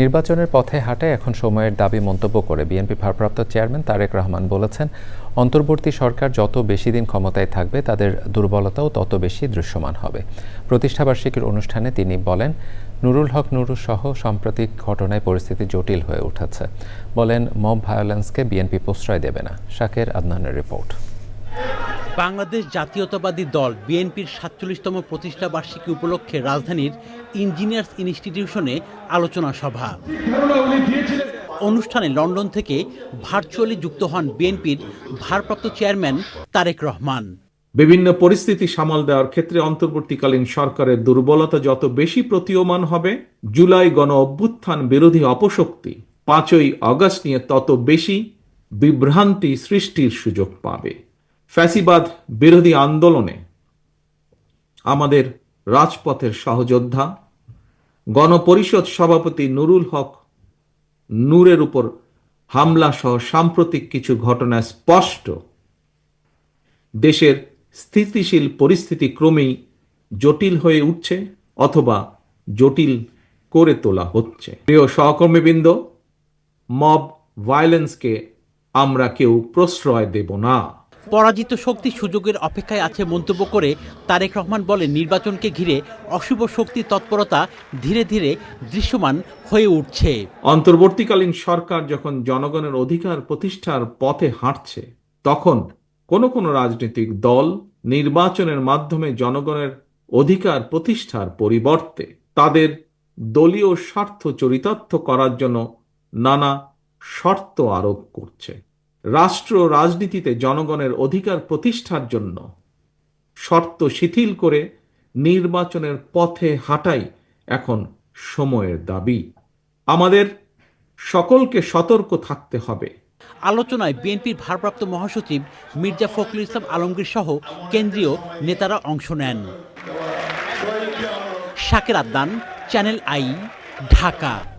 নির্বাচনের পথে হাঁটে এখন সময়ের দাবি মন্তব্য করে বিএনপি ভারপ্রাপ্ত চেয়ারম্যান তারেক রহমান বলেছেন, অন্তর্বর্তী সরকার যত বেশি দিন ক্ষমতায় থাকবে তাদের দুর্বলতাও তত বেশি দৃশ্যমান হবে। প্রতিষ্ঠাবার্ষিকীর অনুষ্ঠানে তিনি বলেন, নুরুল হক নুরু সহ সাম্প্রতিক ঘটনায় পরিস্থিতি জটিল হয়ে উঠেছে। বলেন, মব ভায়োলেন্সকে বিএনপি প্রশ্রয় দেবে না। শাকের আদনানের রিপোর্ট। বাংলাদেশ জাতীয়তাবাদী দল, বিএনপির সাতচল্লিশতম প্রতিষ্ঠা বার্ষিকী উপলক্ষে রাজধানীর ইঞ্জিনিয়ার্স ইনস্টিটিউশনে আলোচনা সভা। অনুষ্ঠানে লন্ডন থেকে ভার্চুয়ালি যুক্ত হন বিএনপির ভারপ্রাপ্ত চেয়ারম্যান তারেক রহমান। বিভিন্ন পরিস্থিতি সামাল দেওয়ার ক্ষেত্রে অন্তর্বর্তীকালীন সরকারের দুর্বলতা যত বেশি প্রতীয়মান হবে, জুলাই গণ অভ্যুত্থান বিরোধী অপশক্তি পাঁচই আগস্ট নিয়ে তত বেশি বিভ্রান্তি সৃষ্টির সুযোগ পাবে। ফ্যাসিবাদ বিরোধী আন্দোলনে আমাদের রাজপথের সহযোদ্ধা, গণপরিষদ সভাপতি নুরুল হক নূরের উপর হামলা সহ সাম্প্রতিক কিছু ঘটনা স্পষ্ট। দেশের স্থিতিশীল পরিস্থিতি ক্রমেই জটিল হয়ে উঠছে অথবা জটিল করে তোলা হচ্ছে। প্রিয় সহকর্মীবৃন্দ, মব ভায়োলেন্সকে আমরা কেউ প্রশ্রয় দেব না। পরাজিত শক্তি সুযোগের অপেক্ষায় আছে মন্তব্য করে তারেক রহমান বলেন, নির্বাচনকে ঘিরে অশুভ শক্তির তৎপরতা ধীরে ধীরে দৃশ্যমান হয়ে উঠছে। অন্তর্বর্তীকালীন সরকার যখন জনগণের অধিকার প্রতিষ্ঠার পথে হাঁটছে, তখন কোনো কোনো রাজনৈতিক দল নির্বাচনের মাধ্যমে জনগণের অধিকার প্রতিষ্ঠার পরিবর্তে তাদের দলীয় স্বার্থ চরিতার্থ করার জন্য নানা শর্ত আরোপ করছে। রাষ্ট্র রাজনীতিতে জনগণের অধিকার প্রতিষ্ঠার জন্য শর্ত শিথিল করে নির্বাচনের পথে হাঁটাই এখন সময়ের দাবি। আমাদের সকলকে সতর্ক থাকতে হবে। আলোচনায় বিএনপির ভারপ্রাপ্ত মহাসচিব মির্জা ফখরুল ইসলাম আলমগীর সহ কেন্দ্রীয় নেতারা অংশ নেন। শাকের আদনান চ্যানেল আই, ঢাকা।